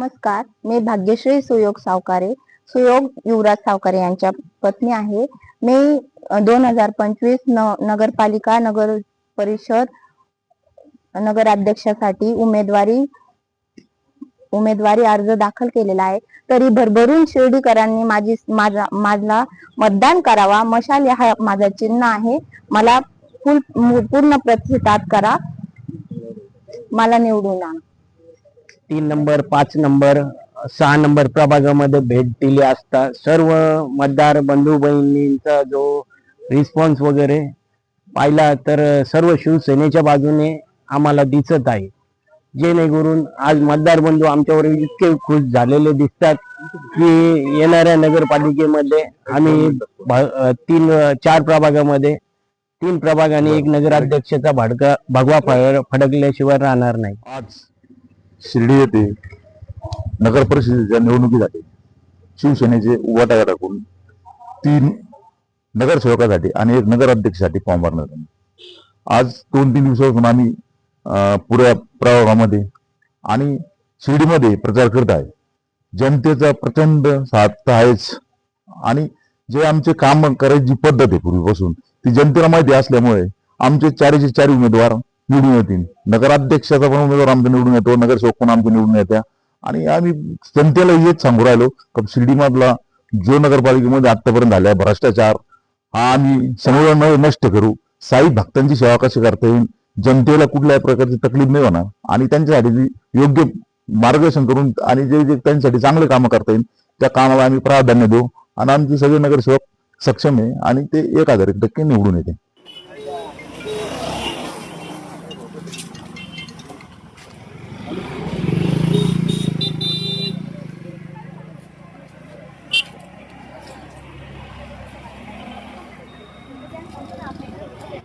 नमस्कार मी भाग्यश्री सुयोग सावकारे सुयोग युवराज सावकारे यांच्या पत्नी आहे. मी दोन हजार पंचवीस न नगरपालिका नगर परिषद नगराध्यक्षासाठी उमेदवारी उमेदवारी अर्ज दाखल केलेला आहे. तरी भरभरून शिर्डीकरांनी माझी माझा माझा मतदान करावा मशाल हा माझा चिन्ह आहे. मला फुल पूर्ण प्रतिसाद करा. मला निवडून आणा. तीन नंबर पाच नंबर सहा नंबर प्रभागामध्ये भेट दिली असता सर्व मतदार बंधू बहिणींचा जो रिस्पॉन्स वगैरे पाहिला तर सर्व शिवसेनेच्या बाजूने आम्हाला दिसत आहे. जेणेकरून आज मतदार बंधू आमच्यावर इतके खुश झालेले दिसतात की येणाऱ्या नगरपालिकेमध्ये आम्ही तीन चार प्रभागामध्ये तीन प्रभाग आणि एक नगराध्यक्षाचा भडका भगवा फडकल्याशिवाय राहणार नाही. आज शिर्डी येथे नगर परिषदेच्या निवडणुकीसाठी शिवसेनेचे उभाटा टाकून तीन नगरसेवकासाठी आणि एक नगराध्यक्षासाठी फॉर्म भरण्यात आले. आज दोन तीन दिवसापासून आम्ही पुऱ्या प्रभागामध्ये आणि शिर्डीमध्ये प्रचार करत आहे. जनतेचा प्रचंड साथ आहेच. आणि जे आमचे काम करायची जी पद्धत आहे पूर्वीपासून ती जनतेला माहिती असल्यामुळे आमचे चारीचे चारी उमेदवार निवडून येतील. नगराध्यक्षाचा पण उमेदवार आमचा निवडून येतो नगरसेवक पण आमचं निवडून येत्या. आणि आम्ही जनतेला हेच सांगू राहिलो का शिर्डीमधला जो नगरपालिकेमध्ये आतापर्यंत झाला भ्रष्टाचार हा आम्ही समोर न- नष्ट करू. साई भक्तांची सेवा कशी करता येईल? जनतेला कुठल्याही प्रकारची तकलीफ नाही होणार. आणि त्यांच्यासाठी योग्य मार्गदर्शन करून आणि जे जे त्यांच्यासाठी चांगले कामं करता येईल त्या कामाला आम्ही प्राधान्य देऊ. आणि आमचे सगळे नगरसेवक सक्षम आहे आणि ते एक हजार एक टक्के निवडून येते